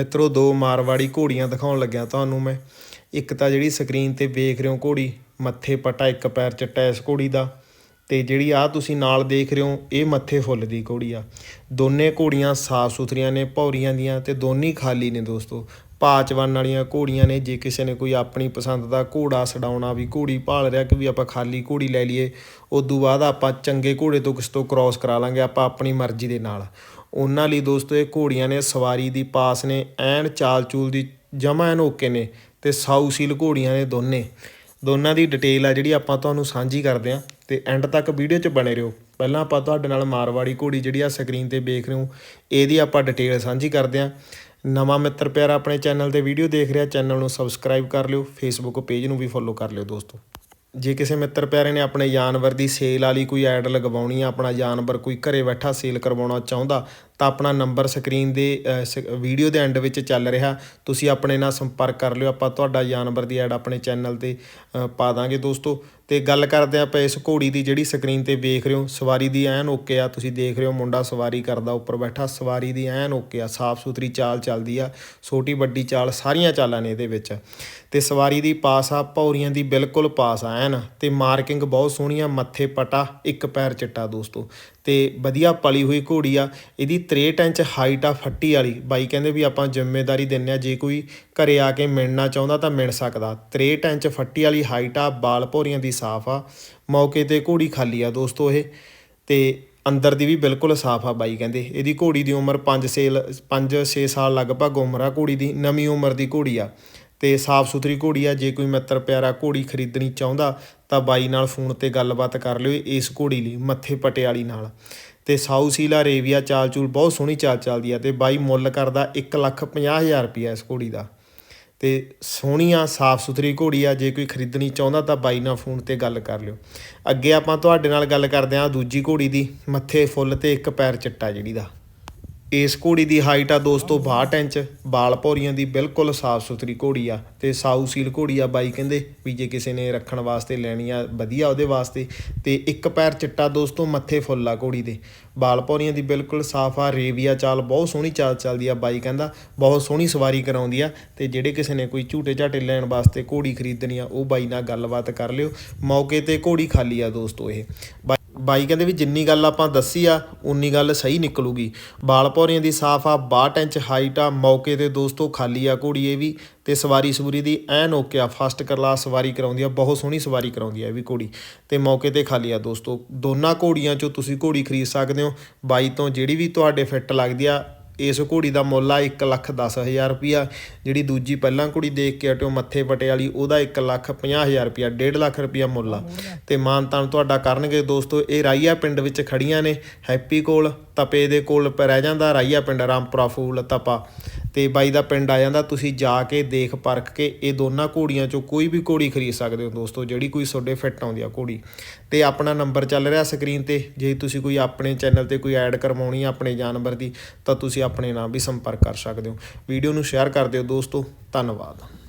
ਮਿੱਤਰੋ, ਦੋ ਮਾਰਵਾੜੀ ਘੋੜੀਆਂ ਦਿਖਾਉਣ ਲੱਗਿਆ ਤੁਹਾਨੂੰ ਮੈਂ। ਇੱਕ ਤਾਂ ਜਿਹੜੀ ਸਕਰੀਨ ਤੇ ਵੇਖ ਰਹੇ ਹੋ ਘੋੜੀ, ਮੱਥੇ ਪਟਾ ਇੱਕ ਪੈਰ ਚਿੱਟਾ ਇਸ ਘੋੜੀ ਦਾ। ਤੇ ਜਿਹੜੀ ਆ ਤੁਸੀਂ ਨਾਲ ਦੇਖ ਰਹੇ ਹੋ, ਇਹ ਮੱਥੇ ਫੁੱਲ ਦੀ ਘੋੜੀ ਆ। ਦੋਨੇ ਘੋੜੀਆਂ ਸਾਫ਼ ਸੁਥਰੀਆਂ ਨੇ, ਭੌਰੀਆਂ ਦੀਆਂ ਤੇ ਦੋਨੀ ਖਾਲੀ ਨੇ ਦੋਸਤੋ। ਪਾਚਵਨ ਵਾਲੀਆਂ ਘੋੜੀਆਂ ਨੇ, ਜੇ ਕਿਸੇ ਨੇ ਕੋਈ ਆਪਣੀ ਪਸੰਦ ਦਾ ਘੋੜਾ ਸੜਾਉਣਾ ਵੀ ਘੋੜੀ ਭਾਲ ਰਿਹਾ ਕਿ ਵੀ ਆਪਾਂ ਖਾਲੀ ਘੋੜੀ ਲੈ ਲਈਏ, ਉਦੋਂ ਬਾਅਦ ਆਪਾਂ ਚੰਗੇ ਘੋੜੇ ਤੋਂ ਕਿਸ ਤੋਂ ਕ੍ਰਾਸ ਕਰਾ ਲਾਂਗੇ, ਆਪਾਂ ਆਪਣੀ ਮਰਜ਼ੀ ਦੇ ਨਾਲ। ਉਹਨਾਂ ਲਈ ਦੋਸਤੋ, ਇਹ ਘੋੜੀਆਂ ਨੇ ਸਵਾਰੀ ਦੀ ਪਾਸ ਨੇ, ਐਨ ਚਾਲ ਚੂਲ ਦੀ ਜਮਾ ਐਨ ਓਕੇ ਨੇ ਤੇ ਸਾਊ ਸੀਲ ਘੋੜੀਆਂ ਨੇ ਦੋਨੇ। ਦੋਨਾਂ ਦੀ ਡਿਟੇਲ ਆ ਜਿਹੜੀ ਆਪਾਂ ਤੁਹਾਨੂੰ ਸਾਂਝੀ ਕਰਦੇ ਆਂ ਤੇ ਐਂਡ ਤੱਕ ਵੀਡੀਓ 'ਚ ਬਣੇ ਰਹੋ। ਪਹਿਲਾਂ ਆਪਾਂ ਤੁਹਾਡੇ ਨਾਲ ਮਾਰਵਾੜੀ ਘੋੜੀ ਜਿਹੜੀ ਆ ਸਕਰੀਨ ਤੇ ਵੇਖ ਰਹੇ ਹੋ, ਇਹਦੀ ਆਪਾਂ ਡਿਟੇਲ ਸਾਂਝੀ ਕਰਦੇ ਆਂ। ਨਵਾਂ ਮਿੱਤਰ ਪਿਆਰਾ ਆਪਣੇ ਚੈਨਲ ਤੇ ਵੀਡੀਓ ਦੇਖ ਰਿਹਾ, ਚੈਨਲ ਨੂੰ ਸਬਸਕ੍ਰਾਈਬ ਕਰ ਲਿਓ ਫੇਸਬੁੱਕ ਪੇਜ ਨੂੰ ਵੀ ਫੋਲੋ ਕਰ ਲਿਓ ਦੋਸਤੋ। ਜੇ ਕਿਸੇ ਮਿੱਤਰ ਪਿਆਰੇ ਨੇ ਆਪਣੇ ਜਾਨਵਰ ਦੀ ਸੇਲ ਵਾਲੀ ਕੋਈ ਐਡ ਲਗਵਾਉਣੀ ਆ, ਆਪਣਾ ਜਾਨਵਰ ਕੋਈ ਘਰੇ ਬੈਠਾ ਸੇਲ ਕਰਵਾਉਣਾ ਚਾਹੁੰਦਾ ਤਾਂ ਆਪਣਾ ਨੰਬਰ ਸਕਰੀਨ ਦੇ ਵੀਡੀਓ ਦੇ ਐਂਡ ਵਿੱਚ ਚੱਲ ਰਿਹਾ। ਤੁਸੀਂ ਆਪਣੇ ਨਾਲ ਸੰਪਰਕ ਕਰ ਲਿਓ। ਆਪਾਂ ਤੁਹਾਡਾ ਜਾਨਵਰ ਦੀ ਐਡ ਆਪਣੇ ਚੈਨਲ ਤੇ ਪਾ ਦਾਂਗੇ ਦੋਸਤੋ। ਤੇ ਗੱਲ ਕਰਦੇ ਆਪਾਂ ਇਸ ਘੋੜੀ ਦੀ ਜਿਹੜੀ ਸਕਰੀਨ ਤੇ ਵੇਖ ਰਹੇ ਹੋ। ਸਵਾਰੀ ਦੀ ਐਨ ਓਕੇ ਆ। ਤੁਸੀਂ ਦੇਖ ਰਹੇ ਹੋ ਮੁੰਡਾ ਸਵਾਰੀ ਕਰਦਾ ਉੱਪਰ ਬੈਠਾ। ਸਵਾਰੀ ਦੀ ਐਨ ਓਕੇ ਆ। ਸਾਫ਼ ਸੁਥਰੀ ਚਾਲ ਚੱਲਦੀ ਆ। ਛੋਟੀ ਵੱਡੀ ਚਾਲ, ਸਾਰੀਆਂ ਚਾਲਾਂ ਨੇ ਇਹਦੇ ਵਿੱਚ। ਤੇ ਸਵਾਰੀ ਦੀ ਪਾਸ ਆ, ਭੌਰੀਆਂ ਦੀ ਬਿਲਕੁਲ ਪਾਸ ਆ ਐਨ। ਤੇ ਮਾਰਕਿੰਗ ਬਹੁਤ ਸੋਹਣੀ ਆ। ਮੱਥੇ ਪਟਾ, ਇੱਕ ਪੈਰ ਚਿੱਟਾ ਦੋਸਤੋ। ਤੇ ਵਧੀਆ ਪਲੀ ਹੋਈ ਘੋੜੀ ਆ, ਇਹਦੀ 63 ਇੰਚ ਹਾਈਟ ਆ ਫੱਟੀ ਵਾਲੀ। ਬਾਈ ਕਹਿੰਦੇ ਵੀ ਆਪਾਂ ਜ਼ਿੰਮੇਵਾਰੀ ਦਿੰਨੇ ਆ, ਜੇ ਕੋਈ ਘਰੇ ਆ ਕੇ ਮਿਲਣਾ ਚਾਹੁੰਦਾ ਤਾਂ ਮਿਲ ਸਕਦਾ। 63 ਇੰਚ ਫੱਟੀ ਵਾਲੀ ਹਾਈਟ ਆ, ਬਾਲ ਭੌਰੀਆਂ ਦੀ ਸਾਫ਼ ਆ। ਮੌਕੇ ਤੇ ਘੋੜੀ ਖਾਲੀ ਆ ਦੋਸਤੋ ਇਹ, ਤੇ ਅੰਦਰ ਦੀ ਵੀ ਬਿਲਕੁਲ ਸਾਫ਼ ਆ ਬਾਈ ਕਹਿੰਦੇ। ਇਹਦੀ ਘੋੜੀ ਦੀ ਉਮਰ 5 ਸੇਲ 5-6 ਸਾਲ ਲਗਭਗ ਉਮਰ ਆ ਘੋੜੀ ਦੀ, ਨਵੀਂ ਉਮਰ ਦੀ ਘੋੜੀ ਆ। ਤੇ ਸਾਫ਼ ਸੁਥਰੀ ਘੋੜੀ ਆ, ਜੇ ਕੋਈ ਮਿੱਤਰ ਪਿਆਰਾ ਘੋੜੀ ਖਰੀਦਣੀ ਚਾਹੁੰਦਾ ਤਾਂ ਬਾਈ ਨਾਲ ਫੋਨ ਤੇ ਗੱਲਬਾਤ ਕਰ ਲਿਓ ਇਸ ਘੋੜੀ ਲਈ, ਮੱਥੇ ਪਟਿਆਲੀ ਨਾਲ। ਤੇ ਸਾਊ ਸੀਲਾ ਰੇਵੀਆ ਚਾਲ ਚੂਲ ਬਹੁਤ ਸੋਹਣੀ ਚਾਲ ਚੱਲਦੀ ਆ ਤੇ ਬਾਈ ਮੁੱਲ ਕਰਦਾ 150000 ਰੁਪਿਆ ਇਸ ਘੋੜੀ ਦਾ। ਤੇ ਸੋਹਣੀਆਂ, ਸਾਫ਼ ਸੁਥਰੀ ਘੋੜੀ ਆ, ਜੇ ਕੋਈ ਖਰੀਦਣੀ ਚਾਹੁੰਦਾ ਤਾਂ ਬਾਈ ਨਾਲ ਫੋਨ ਤੇ ਗੱਲ ਕਰ ਲਿਓ। ਅੱਗੇ ਆਪਾਂ ਤੁਹਾਡੇ ਨਾਲ ਗੱਲ ਕਰਦੇ ਹਾਂ ਦੂਜੀ ਘੋੜੀ ਦੀ, ਮੱਥੇ ਫੁੱਲ ਤੇ ਇੱਕ ਪੈਰ ਚਿੱਟਾ ਜਿਹੜੀ ਦਾ। ਇਸ ਘੋੜੀ ਦੀ ਹਾਈਟ ਆ ਦੋਸਤੋ 62 ਇੰਚ ਬਾਲ ਭੌਰੀਆਂ ਦੀ ਬਿਲਕੁਲ ਸਾਫ਼ ਸੁਥਰੀ ਘੋੜੀ ਆ ਤੇ ਸਾਊ ਸੀਲ ਘੋੜੀ ਆ ਬਾਈ ਕਹਿੰਦੇ ਵੀ ਜੇ ਕਿਸੇ ਨੇ ਰੱਖਣ ਵਾਸਤੇ ਲੈਣੀ ਆ ਵਧੀਆ ਉਹਦੇ ਵਾਸਤੇ ਤੇ ਇੱਕ ਪੈਰ ਚਿੱਟਾ ਦੋਸਤੋ ਮੱਥੇ ਫੁੱਲ ਆ ਘੋੜੀ ਦੇ। ਬਾਲ ਭੌਰੀਆਂ ਦੀ ਬਿਲਕੁਲ ਸਾਫ਼ ਆ, ਰੇਵੀਆ ਚਾਲ ਬਹੁਤ ਸੋਹਣੀ ਚਾਲ ਚੱਲਦੀ ਆ ਬਾਈ ਕਹਿੰਦਾ, ਬਹੁਤ ਸੋਹਣੀ ਸਵਾਰੀ ਕਰਾਉਂਦੀ ਆ ਤੇ ਜਿਹੜੇ ਕਿਸੇ ਨੇ ਕੋਈ ਝੂਟੇ ਝਾਟੇ ਲੈਣ ਵਾਸਤੇ ਘੋੜੀ ਖਰੀਦਣੀ ਆ ਉਹ ਬਾਈ ਨਾਲ ਗੱਲਬਾਤ ਕਰ ਲਿਓ। ਮੌਕੇ ਤੇ ਘੋੜੀ ਖਾਲੀ ਆ ਦੋਸਤੋ ਇਹ। ਬਾਈ ਕਹਿੰਦੇ ਵੀ ਜਿੰਨੀ ਗੱਲ ਆਪਾਂ ਦੱਸੀ ਆ, ਉਨੀ ਗੱਲ ਸਹੀ ਨਿਕਲੂਗੀ। ਬਾਲ ਭੌਰੀਆਂ ਦੀ ਸਾਫ਼ ਆ 62 ਇੰਚ ਹਾਈਟ ਆ, ਮੌਕੇ ਤੇ ਦੋਸਤੋ ਖਾਲੀ ਆ ਘੋੜੀ ਇਹ ਵੀ, ਤੇ ਸਵਾਰੀ ਸਵੂਰੀ ਦੀ ਐਨ ਓਕੇ ਆ ਫਸਟ ਕਲਾਸ ਸਵਾਰੀ ਕਰਾਉਂਦੀ ਆ, ਬਹੁਤ ਸੋਹਣੀ ਸਵਾਰੀ ਕਰਾਉਂਦੀ ਆ ਇਹ ਵੀ ਘੋੜੀ, ਤੇ ਮੌਕੇ ਤੇ ਖਾਲੀ ਆ ਦੋਸਤੋ। ਦੋਨਾਂ ਘੋੜੀਆਂ ਚੋਂ ਤੁਸੀਂ ਘੋੜੀ ਖਰੀਦ ਸਕਦੇ ਹੋ, ਬਾਈ ਤੋਂ ਜਿਹੜੀ ਵੀ ਤੁਹਾਡੇ ਫਿੱਟ ਲੱਗਦੀ ਆ ਇਸ ਘੋੜੀ ਦਾ ਮੁੱਲ ਆ 1 ਲੱਖ 10000 ਰੁਪਿਆ ਜਿਹੜੀ ਦੂਜੀ ਪਹਿਲਾਂ ਘੋੜੀ ਦੇਖ ਕੇ ਹਟਿਓ, ਮੱਥੇ ਪਟੇ ਵਾਲੀ, ਉਹਦਾ 1 ਲੱਖ 50000 ਰੁਪਿਆ 1.5 ਲੱਖ ਰੁਪਿਆ ਮੁੱਲ ਆ। ਤੇ ਮਾਨਤਾਨ ਤੁਹਾਡਾ ਕਰਨਗੇ ਦੋਸਤੋ, ਇਹ ਰਾਈਆ ਪਿੰਡ ਵਿੱਚ ਖੜੀਆਂ ਨੇ, ਹੈਪੀ ਕੋਲ, ਤਪੇ ਦੇ ਕੋਲ ਰਹਿ ਜਾਂਦਾ ਰਾਈਆ ਪਿੰਡ, ਰਾਮਪੁਰਾ ਫੂਲ ਤਪਾ। ਤੇ ਬਾਈ ਦਾ ਪਿੰਡ ਆ ਜਾਂਦਾ, ਤੁਸੀਂ ਜਾ ਕੇ ਦੇਖ ਪਰਖ ਕੇ ਇਹ ਦੋਨਾਂ ਘੋੜੀਆਂ ਚੋਂ ਕੋਈ ਵੀ ਘੋੜੀ ਖਰੀਦ ਸਕਦੇ ਹੋ ਦੋਸਤੋ, ਜਿਹੜੀ ਕੋਈ ਤੁਹਾਡੇ ਫਿੱਟ ਆਉਂਦੀ ਆ ਘੋੜੀ। ਤੇ ਆਪਣਾ ਨੰਬਰ ਚੱਲ ਰਿਹਾ ਸਕਰੀਨ ਤੇ, ਜੇ ਤੁਸੀਂ ਕੋਈ ਆਪਣੇ ਚੈਨਲ ਤੇ ਕੋਈ ਐਡ ਕਰਵਾਉਣੀ ਆ ਆਪਣੇ ਜਾਨਵਰ ਦੀ, ਤਾਂ ਤੁਸੀਂ ਆਪਣੇ ਨਾਲ ਵੀ ਸੰਪਰਕ ਕਰ ਸਕਦੇ ਹੋ। ਵੀਡੀਓ ਨੂੰ ਸ਼ੇਅਰ ਕਰ ਦਿਓ ਦੋਸਤੋ, ਧੰਨਵਾਦ।